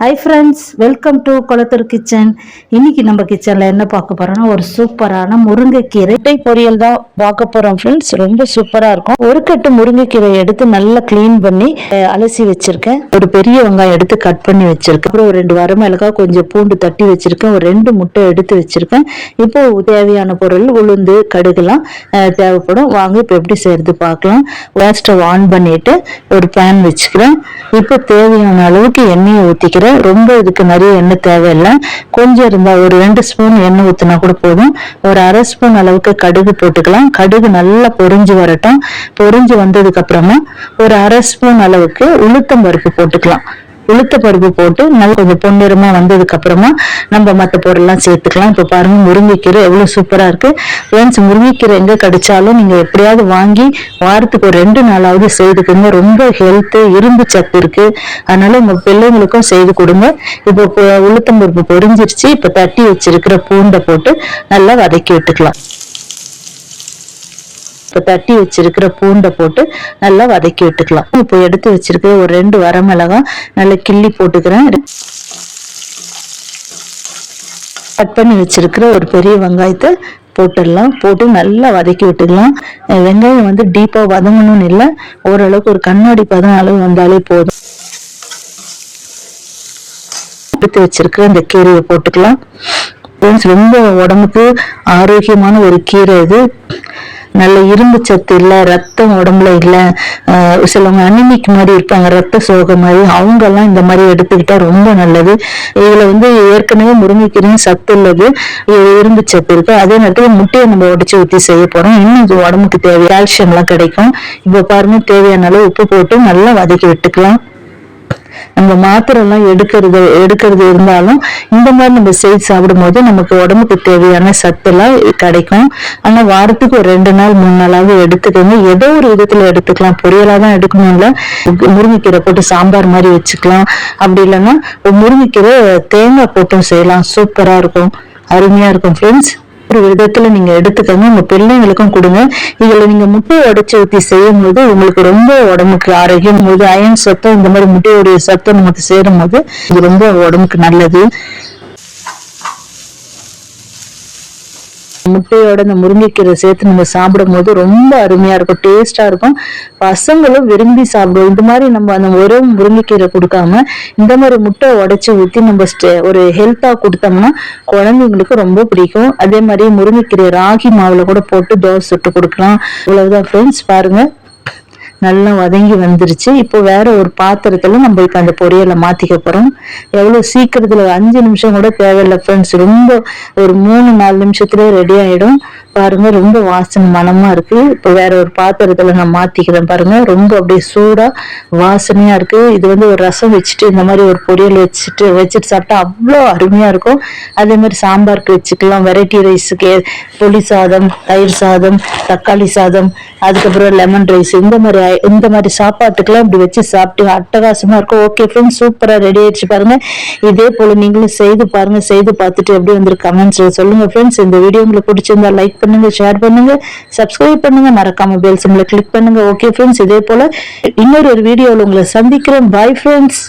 Hi friends welcome to Kolathur kitchen இன்னைக்கு நம்ம கிச்சனில் என்ன பார்க்க போறோம்னா ஒரு சூப்பரான முருங்கைக்கீரை முட்டை பொரியல் தான் பார்க்க போறோம் ஃப்ரெண்ட்ஸ் ரொம்ப சூப்பராக இருக்கும். ஒரு கட்டு முருங்கைக்கீரை எடுத்து நல்லா க்ளீன் பண்ணி அலசி வச்சிருக்கேன். ஒரு பெரிய வெங்காயம் எடுத்து கட் பண்ணி வச்சிருக்கேன். அப்புறம் ஒரு ரெண்டு வரமிளகாய் கொஞ்சம் பூண்டு தட்டி வச்சிருக்கேன். ஒரு ரெண்டு முட்டை எடுத்து வச்சிருக்கேன். இப்போ தேவையான பொருள் உளுந்து கடுகுலாம் தேவைப்படும். வாங்க இப்போ எப்படி செய்யறது பார்க்கலாம். கேஸ் ஆன் பண்ணிட்டு ஒரு பேன் வச்சுக்கிறேன். இப்போ தேவையான அளவுக்கு எண்ணெயை ஊற்றிக்கிறேன் ரொம்ப இதுக்கு நிறைய எண்ணெய் தேவையில்லை. கொஞ்சம் இருந்தால் ஒரு ரெண்டு ஸ்பூன் எண்ணெய் ஊற்றினா கூட போதும். ஒரு அரை ஸ்பூன் அளவுக்கு கடுகு போட்டுக்கலாம். கடுகு நல்லா பொரிஞ்சு வரட்டும். பொரிஞ்சு வந்ததுக்கு அப்புறமா ஒரு அரை ஸ்பூன் அளவுக்கு உளுத்தம் பருப்பு போட்டுக்கலாம். உளுத்த பருப்பு போட்டு நல்லா கொஞ்சம் பொன்னிறமா வந்ததுக்கு அப்புறமா நம்ம மற்ற பொருள்லாம் சேர்த்துக்கலாம். இப்போ பாருங்க முருங்கைக்கீரை எவ்வளவு சூப்பரா இருக்கு. ஃப்ரெண்ட்ஸ் முருங்கைக்கீரை எங்க கிடைச்சாலும் நீங்க எப்படியாவது வாங்கி வாரத்துக்கு ஒரு ரெண்டு நாளாவது செய்துக்குங்க. ரொம்ப ஹெல்த் இரும்பு சத்து இருக்கு. அதனால உங்க பிள்ளைங்களுக்கும் செய்து கொடுங்க. இப்போ உளுத்தம் பருப்பு பொரிஞ்சிருச்சு. இப்போ தட்டி வச்சிருக்கிற பூண்டை போட்டு நல்லா வதக்கி விட்டுக்கலாம் இப்போ தட்டி வச்சிருக்கிற பூண்டை போட்டு நல்லா வதக்கி விட்டுக்கலாம். இப்போ எடுத்து வச்சிருக்கிற ஒரு ரெண்டு வரமிளகாய் நல்லா கிள்ளி போட்டுக்கிறேன். கட் பண்ணி வச்சிருக்கிற ஒரு பெரிய வெங்காயத்தை போட்டுடலாம். போட்டு நல்லா வதக்கி விட்டுக்கலாம். வெங்காயம் வந்து டீப்பாக வதங்கணும்னு இல்லை. ஓரளவுக்கு ஒரு கண்ணாடி பதம் அளவு வந்தாலே போதும். எடுத்து வச்சிருக்கிற இந்த கீரையை போட்டுக்கலாம். ஃப்ரெண்ட்ஸ் ரொம்ப உடம்புக்கு ஆரோக்கியமான ஒரு கீரை இது. நல்ல இரும்பு சத்து இல்லை ரத்தம் உடம்புல இல்லை. சிலவங்க அனிமிக் மாதிரி இருப்பாங்க ரத்த சோகை மாதிரி. அவங்கெல்லாம் இந்த மாதிரி எடுத்துக்கிட்டா ரொம்ப நல்லது. இதுல வந்து ஏற்கனவே முருங்கைக்கீரையும் சத்து உள்ளது. இரும்பு சத்து இருக்கு. அதே நேரத்தில் முட்டையை நம்ம உடைச்சு ஊற்றி செய்ய போறோம். இன்னும் இது உடம்புக்கு தேவை. கால்சியம்லாம் கிடைக்கும். இப்போ பாருங்க தேவையான அளவு உப்பு போட்டு நல்லா வதக்கி விட்டுக்கலாம். நம்ம மாத்திரை எல்லாம் எடுக்கிறது எடுக்கிறது இருந்தாலும் இந்த மாதிரி நம்ம செய்து சாப்பிடும்போது நமக்கு உடம்புக்கு தேவையான சத்தெல்லாம் கிடைக்கும். ஆனா வாரத்துக்கு ஒரு ரெண்டு நாள் மூணு நாளாவது எடுத்துக்கோங்க. ஏதோ ஒரு விதத்துல எடுத்துக்கலாம். பொரியலாக தான் எடுக்கணும் இல்ல. முருங்கைக்கீரை போட்டு சாம்பார் மாதிரி வச்சுக்கலாம். அப்படி இல்லைன்னா முருங்கைக்கீரை தேங்காய் போட்டும் செய்யலாம். சூப்பரா இருக்கும். அருமையா இருக்கும். ஃப்ரெண்ட்ஸ் ஒரு விதத்துல நீங்க எடுத்துக்கோங்க. உங்க பிள்ளைங்களுக்கும் கொடுங்க. இதுல நீங்க முட்டை உடைச்சு ஊத்தி செய்யும் போது உங்களுக்கு ரொம்ப உடம்புக்கு ஆரோக்கியம் போது அயன் சத்தம் இந்த மாதிரி முட்டையுடைய சத்தம் நமக்கு சேரும் போது இது ரொம்ப உடம்புக்கு நல்லது. முட்டையோட இந்த முருங்கைக்கீரை சேர்த்து நம்ம சாப்பிடும் போது ரொம்ப அருமையா இருக்கும் டேஸ்டா இருக்கும். பசங்களும் விரும்பி சாப்பிடுவோம். இந்த மாதிரி நம்ம அந்த ஒரு முருங்கைக்கீரை கொடுக்காம இந்த மாதிரி முட்டை உடைச்சி ஊற்றி நம்ம ஸ்டே- ஒரு ஹெல்த்தா கொடுத்தோம்னா குழந்தைங்களுக்கு ரொம்ப பிடிக்கும். அதே மாதிரி முருங்கைக்கீரை ராகி மாவுல கூட போட்டு தோசை சுட்டு கொடுக்கலாம். இவ்வளவுதான் ஃப்ரெண்ட்ஸ் பாருங்க. நல்லா வதங்கி வந்துருச்சு. இப்போ வேற ஒரு பாத்திரத்துல நம்ம இப்ப அந்த பொரியலை மாத்திக்க போறோம். எவ்வளவு சீக்கிரத்துல அஞ்சு நிமிஷம் கூட தேவையில்லை ஃப்ரெண்ட்ஸ் ரொம்ப ஒரு மூணு நாலு நிமிஷத்துலேயே ரெடி ஆயிடும். பாருங்க ரொம்ப வாசனை மனமா இருக்கு. இப்போ வேற ஒரு பாத்திரத்துல நான் மாத்திக்கிறேன் பாருங்க. ரொம்ப அப்படியே சூடா வாசனையா இருக்கு. இது வந்து ஒரு ரசம் வச்சுட்டு இந்த மாதிரி ஒரு பொரியல் வச்சுட்டு வச்சுட்டு சாப்பிட்டா அவ்வளோ அருமையா இருக்கும். அதே மாதிரி சாம்பாருக்கு வச்சுக்கலாம். வெரைட்டி ரைஸுக்கு புளி சாதம் தயிர் சாதம் தக்காளி சாதம் அதுக்கப்புறம் லெமன் ரைஸ் இந்த மாதிரி இந்த மாதிரி சாப்பாட்டுக்கெல்லாம் இப்படி வச்சு சாப்பிட்டு அட்டகாசமா இருக்கும். ஓகே ஃப்ரெண்ட்ஸ் சூப்பரா ரெடி ஆயிடுச்சு பாருங்க. இதே போல நீங்களும் செய்து பாருங்க செய்து பார்த்துட்டு எப்படி வந்து கமெண்ட்ஸ்ல சொல்லுங்க ஃப்ரெண்ட்ஸ் இந்த வீடியோ உங்களுக்கு பிடிச்சிருந்தா லைக் பண்ணுங்க ஷேர் பண்ணுங்க சப்ஸ்கிரைப் பண்ணுங்க. மறக்காம பெல் சிம்ல கிளிக் பண்ணுங்க. ஓகே ஃப்ரெண்ட்ஸ் இதே போல இன்னொரு ஒரு வீடியோவில் உங்களை சந்திக்கிறேன். Bye friends